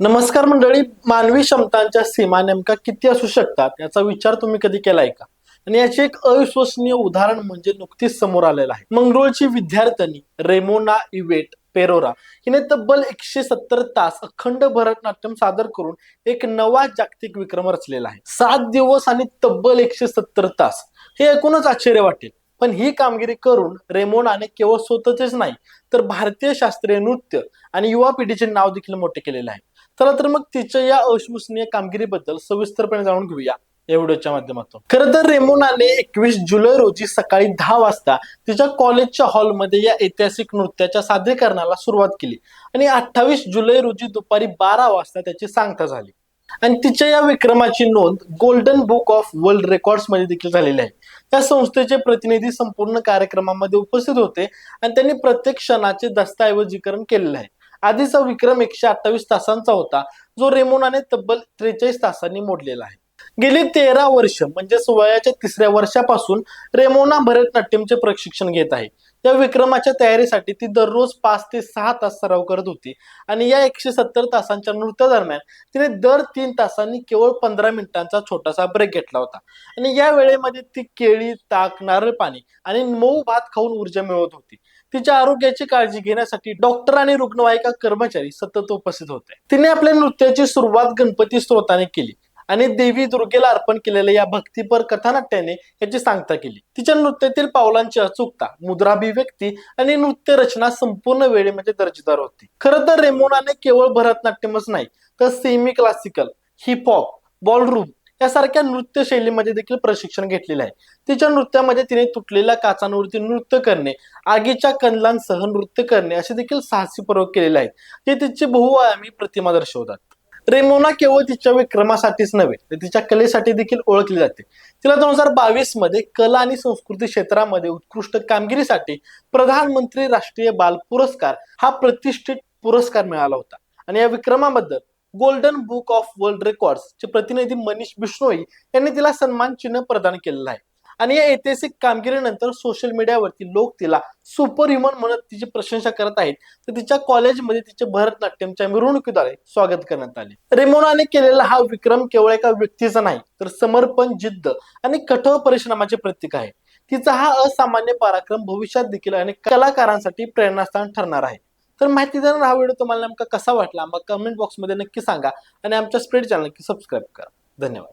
नमस्कार मंडळी मानवी क्षमतांच्या सीमा नेमका किती असू शकतात याचा विचार तुम्ही कधी केलाय का? आणि याचे एक अविश्वसनीय उदाहरण म्हणजे नुकतीच समोर आलेलं आहे. मंगळूरची विद्यार्थ्यांनी रेमोना इवेट पेरोरा हिने तब्बल एकशे सत्तर तास अखंड भरतनाट्यम सादर करून एक नवा जागतिक विक्रम रचलेला आहे. सात दिवस आणि तब्बल एकशे सत्तर तास. हे ऐकूनच आश्चर्य वाटेल. पण ही कामगिरी करून रेमोनाने केवळ स्वतःचेच नाही तर भारतीय शास्त्रीय नृत्य आणि युवा पिढीचे नाव देखील मोठे केलेले आहे. चला तर मग तिच्या या अविश्वसनीय कामगिरीबद्दल सविस्तरपणे जाणून घेऊया या व्हिडिओच्या माध्यमातून. खरं तर रेमोनाने एकवीस जुलै रोजी सकाळी दहा वाजता तिच्या कॉलेजच्या हॉलमध्ये या ऐतिहासिक नृत्याच्या सादरीकरणाला सुरुवात केली आणि अठ्ठावीस जुलै रोजी दुपारी बारा वाजता त्याची सांगता झाली. आणि तिच्या या विक्रमाची नोंद गोल्डन बुक ऑफ वर्ल्ड रेकॉर्ड्समध्ये देखील झालेली आहे. त्या संस्थेचे प्रतिनिधी संपूर्ण कार्यक्रमामध्ये उपस्थित होते आणि त्यांनी प्रत्येक क्षणाचे दस्तऐवजीकरण केलेले आहे. आधीचा विक्रम एकशे अठ्ठावीस तासांचा होता जो रेमोनाने तब्बल त्रेचाळीस तासांनी मोडलेला आहे. गेली तेरा वर्ष म्हणजे वयाच्या तिसऱ्या वर्षापासून रेमोना भरतनाट्यमचे प्रशिक्षण घेत आहे. त्या विक्रमाच्या तयारीसाठी ती दररोज पाच ते सहा तास सराव करत होती. आणि या एकशे सत्तर तासांच्या नृत्यादरम्यान तिने दर तीन तासांनी केवळ पंधरा मिनिटांचा छोटासा ब्रेक घेतला होता. आणि या वेळेमध्ये ती केळी ताक नारळ पाणी आणि मऊ भात खाऊन ऊर्जा मिळवत होती. तिच्या आरोग्याची काळजी घेण्यासाठी डॉक्टर आणि रुग्णवाहिका कर्मचारी सतत उपस्थित होते. तिने आपल्या नृत्याची सुरुवात गणपती स्त्रोताने केली. आणि देवी दुर्गेला अर्पण केलेल्या या भक्तीपर कथानाट्याने याची सांगता केली. तिच्या नृत्यातील पावलांची अचूकता मुद्राभिव्यक्ती आणि नृत्य रचना संपूर्ण वेळेमध्ये दर्जेदार होती. खरं तर रेमोनाने केवळ भरतनाट्यमच नाही तर semi classical hip hop ballroom यासारख्या नृत्य शैलीमध्ये देखील प्रशिक्षण घेतलेले आहे. तिच्या नृत्यामध्ये तिने तुटलेल्या काचांवरती नृत्य करणे आगीच्या कंदलांसह नृत्य करणे असे देखील साहसी प्रयोग केलेले आहेत जे तिची बहुआयामी प्रतिमा दर्शवतात. रेमोना केवळ तिच्या विक्रमासाठीच नव्हे तर तिच्या कलेसाठी देखील ओळखली जाते. तिला दोन हजार बावीसमध्ये कला आणि संस्कृती क्षेत्रामध्ये उत्कृष्ट कामगिरीसाठी प्रधानमंत्री राष्ट्रीय बाल पुरस्कार हा प्रतिष्ठित पुरस्कार मिळाला होता. आणि या विक्रमाबद्दल golden book of world records चे प्रतिनिधी मनीष बिश्नोई यांनी तिला सन्मान चिन्ह प्रदान केलेलं आहे. आणि या ऐतिहासिक कामगिरीनंतर सोशल मीडियावरती लोक तिला सुपर ह्युमन म्हणत तिची प्रशंसा करत आहेत. तर तिच्या कॉलेजमध्ये तिचे भरतनाट्यमच्या मिरवणुकीद्वारे स्वागत करण्यात आले. रेमोनाने केलेला हा विक्रम केवळ एका व्यक्तीचा नाही तर समर्पण जिद्द आणि कठोर परिश्रमाचे प्रतीक आहे. तिचा हा असामान्य पराक्रम भविष्यात देखील अनेक कलाकारांसाठी प्रेरणास्थान ठरणार आहे. तर माहिती देणार हा व्हिडिओ तुम्हाला नेमका कसा वाटला? मग कमेंट बॉक्समध्ये नक्की सांगा आणि आमच्या स्प्रेड चॅनल नक्की सबस्क्राईब करा. धन्यवाद.